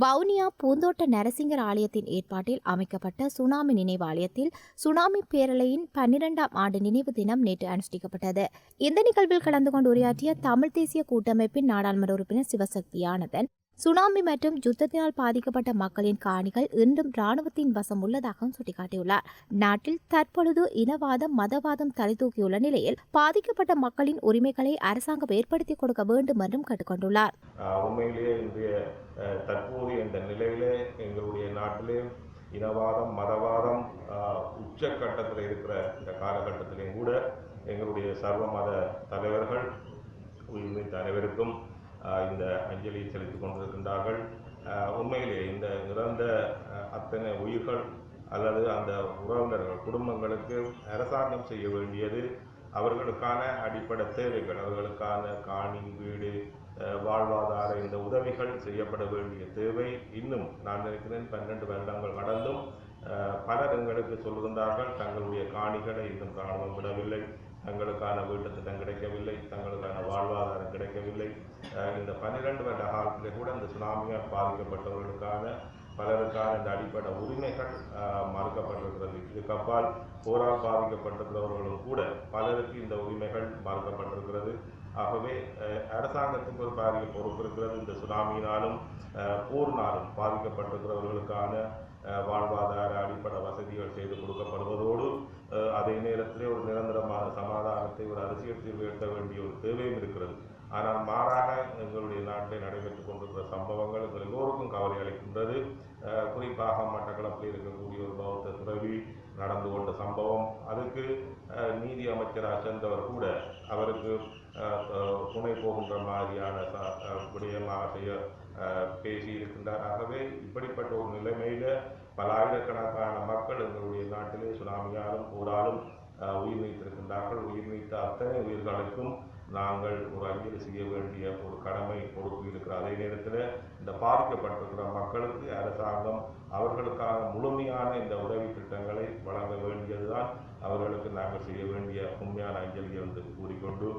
வவுனியா பூந்தோட்ட நரசிங்கர் ஆலயத்தின் ஏற்பாட்டில் அமைக்கப்பட்ட சுனாமி நினைவாலயத்தில் சுனாமி பேரலையின் பன்னிரெண்டாம் ஆண்டு நினைவு தினம் நேற்று அனுஷ்டிக்கப்பட்டது. இந்த நிகழ்வில் கலந்து கொண்டு உரையாற்றிய தமிழ் தேசிய கூட்டமைப்பின் நாடாளுமன்ற உறுப்பினர் சிவசக்தியானதன் சுனாமி மற்றும் யுத்தத்தினால் பாதிக்கப்பட்ட மக்களின் காணிகள் இன்றும் ராணுவத்தின் வசம் உள்ளதாகவும் சுட்டிக்காட்டியுள்ளார். நாட்டில் தற்பொழுது இனவாதம் மதவாதம் தலைதூக்கியுள்ள நிலையில் பாதிக்கப்பட்ட மக்களின் உரிமைகளை அரசாங்கம் ஏற்படுத்தி கொடுக்க வேண்டும் என்றும் கேட்டுக்கொண்டுள்ளார். ஆஹ் உண்மையிலேயே இன்றைய தற்போதைய இந்த நிலையிலே எங்களுடைய நாட்டிலே இனவாதம் மதவாதம் உச்சக்கட்டத்தில் இருக்கிற இந்த காலகட்டத்திலையும் கூட எங்களுடைய சர்வ மத தலைவர்கள் உரிமை அனைவருக்கும் இந்த அஞ்சலியை செலுத்திக் கொண்டிருக்கின்றார்கள். உண்மையிலே இந்த இறந்த அத்தனை உயிர்கள் அல்லது அந்த உறவினர்கள் குடும்பங்களுக்கு அரசாங்கம் செய்ய வேண்டியது அவர்களுக்கான அடிப்படை தேவைகள் அவர்களுக்கான காணி வீடு வாழ்வாதார இந்த உதவிகள் செய்யப்பட வேண்டிய தேவை இன்னும் நான் நினைக்கிறேன் பன்னெண்டு வருடங்கள் கடந்தும் பலர் எங்களுக்கு சொல்கின்றார்கள் தங்களுடைய காணிகளை இன்னும் ராணுவம் விடவில்லை. தங்களுக்கான வீட்டு திட்டம் கிடைக்கவில்லை தங்களுக்கான வாழ்வாதாரம் கிடைக்கவில்லை. இந்த பன்னிரெண்டு வருட காலத்திலே கூட இந்த சுனாமியால் பாதிக்கப்பட்டவர்களுக்கான பலருக்கான இந்த அடிப்படை உரிமைகள் மறுக்கப்பட்டிருக்கிறது. இதுக்கு அப்பால் போரால் பாதிக்கப்பட்டிருக்கிறவர்களும் கூட பலருக்கு இந்த உரிமைகள் மறுக்கப்பட்டிருக்கிறது. ஆகவே அரசாங்கத்துக்கு ஒரு பாரிய பொறுப்பு இருக்கிறது. இந்த சுனாமியினாலும் போர்னாலும் பாதிக்கப்பட்டிருக்கிறவர்களுக்கான வாழ்வாதார அடிப்படை வசதிகள் செய்து கொடுக்கப்படுவதோடு அதே நேரத்திலே ஒரு நிரந்தரமான சமாதானத்தை ஒரு அரசியல் தீர்வு எட்ட வேண்டிய ஒரு தேவையும் இருக்கிறது. ஆனால் மாறாக எங்களுடைய நாட்டில் நடைபெற்றுக் கொண்டிருக்கிற சம்பவங்கள் எங்கள் எல்லோருக்கும் கவலை அளிக்கின்றது. குறிப்பாக மட்டக்களப்பில் இருக்கக்கூடிய ஒரு பௌத்த துறவி நடந்து கொண்ட சம்பவம். அதுக்கு நீதி அமைச்சராக சென்றவர் கூட அவருக்கு துணை போகின்ற மாதிரியான ச- விடயமாக செய்ய அஹ், பேசி இருக்கின்றார் ஆகவே இப்படிப்பட்ட ஒரு நிலைமையில் பல ஆயிரக்கணக்கான மக்கள் எங்களுடைய நாட்டிலே சுனாமியாலும் போராலும் உயிர் வைத்திருக்கின்றார்கள் உயிர் வைத்த அத்தனை உயிர்களுக்கும் நாங்கள் ஒரு அஞ்சலி செய்ய வேண்டிய ஒரு கடமை பொறுப்பு இருக்கிற அதே நேரத்தில் இந்த பாதிக்கப்பட்டிருக்கிற மக்களுக்கு அரசாங்கம் அவர்களுக்கான முழுமையான இந்த உதவி திட்டங்களை வழங்க வேண்டியதுதான் அவர்களுக்கு நாங்கள் செய்ய வேண்டிய உண்மையான அஞ்சலி என்று கூறிக்கொண்டு